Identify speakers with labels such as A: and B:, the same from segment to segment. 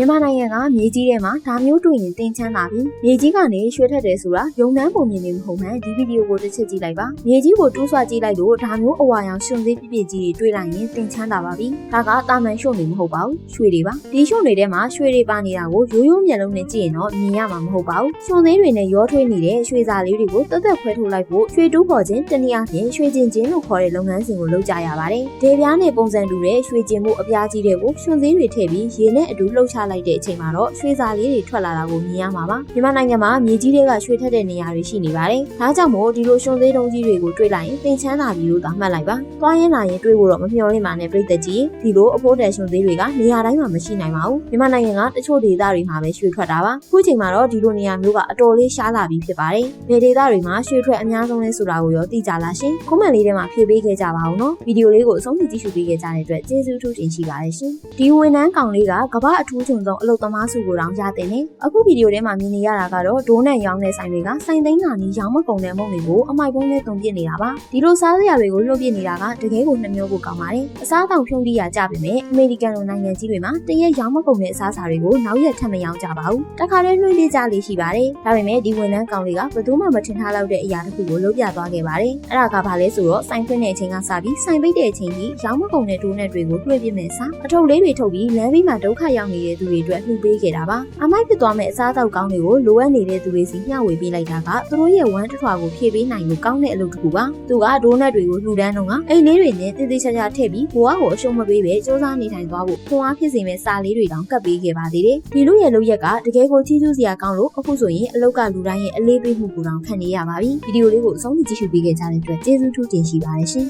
A: မြန်မာနိုင်ငံကမြေကြီးထဲမှာဒါမျိုးတွေ့ရင်တင်ချမ်းသာပြီးမြေကြီးကနေရွှေထက်တယ်ဆိုတာယုံနှန်းပုံမြင်နေမဟုတ်မှန်ဒီဗီဒီယိုကိုတစ်ချက်ကြည့်လိုက်ပါမြေကြီးကိုတူးဆွကြည့်လိုက်လို့ဒါမျိုးအဝါရောင်ရှင်သေးပြပြကြီးတွေတွေ့လိုက်ရင်တင်ချမ်းသာပါပြီဒါကတာမန်ရှုံနေမဟုတ်ပါဘူးရွှေတွေပါဒီရှုံတွေထဲမှာရွှေတွေပါနေတာကိုရိုးရိုးမျက်လုံးနဲ့ကြည့်ရင်တော့မြင်ရမှာမဟုတ်ပါဘူးရှင်သေးတွေနဲ့ရောထွေးနေတဲ့ရွှေစာလေးတွေကိုတက်တက်ခွဲထုတ်လိုက်ဖို့ရွှေတူးပေါ်ခြင်းတနည်းအားဖြင့်ရွှေကျင်ခြင်းလို့ခေါ်တဲ့လုပ်ငန်းစဉ်ကိုလုပ်ကြရပါတယ်ဒေပြားနဲ့ပုံစံတူတဲ့ရွှေကျင်မှုအပြားကြီးတွေကိုရှင်သေးတွေထည့်ပြီးရေနဲ့အတူလှုပ်ချလိုက်တဲ့အချိန်မှာတော့ရွှေစာလေးတွေထွက်လာတာကိုမြင်ရမှာပါမြန်မာနိုင်ငံမှာမြေကြီးတွေကရွှေထက်တဲ့နေရာတွေရှိနေပါတယ်ဒါကြောင့်မို့ဒီလိုရှင်သေးတုံးကြီးတွေကိုတွေ့လိုက်ရင်သင်ချမ်းသာပြီလို့သာမှတ်လိုက်ပါသွားရင်လာရင်တွေ့ဖို့တော့မမျှော်လင့်ပါနဲ့ပြည်သက်ကြီးဒီလိုအဖို့တန်ရှင်သေးတွေကနေရာတိုင်းမှာမရှိနိုင်ပါဘူးမြန်မာနိုင်ငံကတချို့ဒေသတွေမှာပဲရွှေထွက်တာပါခုချိန်မှာတော့ဒီလိုနေရာမျိုးကအတော်လေးရှားလာပြီဖြစ်ပါတယ်ဘယ်ဒေသတွေမှာရွှေထွက်အများဆုံးလဲဆိုတာကိုရောသိကြလားရှင်ကွန်မန့်လေးထဲမှာဖြည့်ပေးခဲ့ကြပါအောင်နော်ဗီဒီယိုလေးကိုအဆုံးထိကြည့်ရှုပေးခဲ့ကြတဲ့အတွက်ကျေးဇူးထူးတင်ရှိပါတယ်ရှင်ဒီဝန်ထမ်းကောင်လေးကကမ္ဘာအထူးချုံဆုံးအလုပ်သမားစုကိုတောင်ရတဲ့နေအခုဗီဒီယိုထဲမှာမြင်နေရတာကတော့ဒိုးနဲ့ရောင်းတဲ့ဆိုင်တွေကစိုင်သိန်းနာနီရောင်းမကုန်တဲ့မုံတွေကိုအမိုက်ပုံးနဲ့တုံပြစ်နေတာပါဒီလိုစားစရာတွေကိုလှုပ်ပြစ်နေတာကတကယ်ကိုနှမျိုးကိုကောင်းပါတယ်အစားအသောက်ဖြုံးတိရကြပေမဲ့အမေရိကန်လိုနိုင်ငံကြီးတွေမှာတရက်ရောင်းမကုန်တဲ့အစားအစာတွေကိုနောက်ရက်ထပ်မရောင်းကြပါဘူးတခါတည်းလွှင့်ပြကြလေးရှိပါတယ်ဒါပေမဲ့ဒီဝန်ထမ်းကောင်လေးကဘယ်သူမှမထင်ထားလောက်တဲ့အရာတစ်ခုကိုလုပ်ပြသွားခဲ့ပါတယ်အဲ့ဒါကဘာလဲဆိုတော့စိုင်ဖွင့်တဲ့အချိန်ကစပြီးစိုင်ပိတ်တဲ့အချိန်ကြီးရောင်းမကုန်တဲ့ဒိုးနဲ့တွေကိုလွှင့်ပြမယ်စားအထုပ်လေးတွေထုတ်ပြီးလမ်းဘေးမှာဒုက္ခရောက်နေတဲ့သူတွေအတွက်လှူပေးခဲ့တာပါအမိုက်ဖြစ်သွားမဲ့အစားအသောက်ကောင်းတွေကိုလိုအပ်နေတဲ့သူတွေစီမျှဝေပေးလိုက်တာကသူတို့ရဲ့ဝမ်းတစ်ထွာကိုဖြည့်ပေးနိုင်လို့ကောင်းတဲ့အလုပ်တစ်ခုပါသူကဒိုးနက်တွေကိုလှူဒန်းတော့ကအိတ်လေးတွေနဲ့တည်တည်ချာချာထည့်ပြီးဘဝကိုအရှုံးမပေးပဲစ조사နေထိုင်သွားဖို့ခွန်အားဖြစ်စေမဲ့စာလေးတွေတောင်ကပ်ပေးခဲ့ပါသေးတယ်ဒီလူရဲ့လုပ်ရက်ကတကယ်ကိုချီးကျူးစရာကောင်းလို့အခုဆိုရင်အလောက်ကလူတိုင်းရဲ့အလေးပေးမှုကိုတောင်ခံနေရပါပြီဗီဒီယိုလေးကိုအဆုံးထိကြည့်ရှုပေးခဲ့ကြတဲ့အတွက်ကျေးဇူးထူးတင်ရှိပါတယ်ရှင်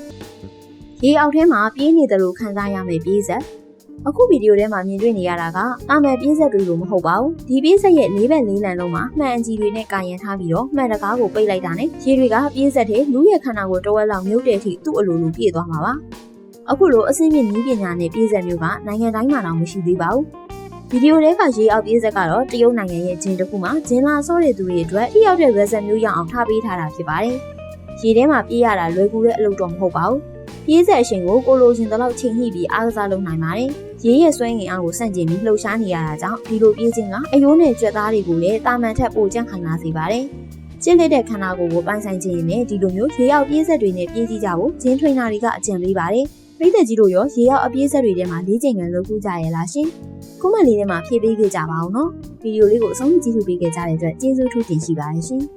A: ရေအောက်ထဲမှာပြေးနေတယ်လို့ခံစားရမယ့်ပြေးဆက် အခုဗီဒီယိုထဲမှာမြင်တွေ့နေရတာကအာမယ်ပြေးဆက်တွေလိုမဟုတ်ပါဘူးဒီပြေးဆက်ရဲ့လေးဘက်လေးလံလုံးမှာမှန်အကြီးတွေနဲ့ကာရန်ထားပြီးတော့မှန်တကားကိုပိတ်လိုက်တာနဲ့ရေတွေကပြေးဆက်တဲ့လူရဲ့ခန္ဓာကိုယ်တဝက်လောက်မြုပ်တဲ့အထိသူ့အလိုလိုပြည့်သွားမှာပါအခုလိုအဆင့်မြင့်နည်းပညာနဲ့ပြေးဆက်မျိုးကနိုင်ငံတိုင်းမှာတော့မရှိသေးပါဘူးဗီဒီယိုထဲကရေအောက်ပြေးဆက်ကတော့တရုတ်နိုင်ငံရဲ့ဂျင်းတစ်ခုမှာဂျင်းလာဆော့တဲ့သူတွေအတွက်ထိရောက်တဲ့ resin မျိုးရအောင်ထားပေးထားတာဖြစ်ပါတယ်ရေထဲမှာပြေးရတာလွယ်ကူတဲ့အလုပ်တော့မဟုတ်ပါဘူး ပြေးဆက်အရှင်ကိုကိုလိုချင်တဲ့လောက်ချိန်ညှိပြီးအားကစားလုပ်နိုင်ပါတယ်ရေရဲ့ဆွဲငင်အားကိုစန့်ကျင်ပြီးလှုပ်ရှားနေရတာကြောင့်ဒီလိုပြေးခြင်းကအယိုးနဲ့ကြွက်သားတွေကိုလည်းတာမန်ထက်ပိုကြန့်ခိုင်လာစေပါတယ်။ကျင့်လက်တဲ့ခန္ဓာကိုယ်ကိုပိုင်ဆိုင်ခြင်းနဲ့ဒီလိုမျိုးရေရောက်ပြေးဆက်တွေနဲ့ပြေးကြည့်ကြဖို့ဂျင်းထွေနာတွေကအကြံပေးပါတယ်။ပြည်သက်ကြီးတို့ရောရေရောက်အပြေးဆက်တွေထဲမှာလေးချိန်ကန်လုပ်ခုကြရဲ့လားရှင်။ခုမှတ်လေးထဲမှာဖြည့်ပေးခဲ့ကြပါအောင်နော်။ဗီဒီယိုလေးကိုအဆုံးထိကြည့်ရှုပေးခဲ့ကြတဲ့အတွက်ကျေးဇူးထူးတင်ရှိပါတယ်ရှင်။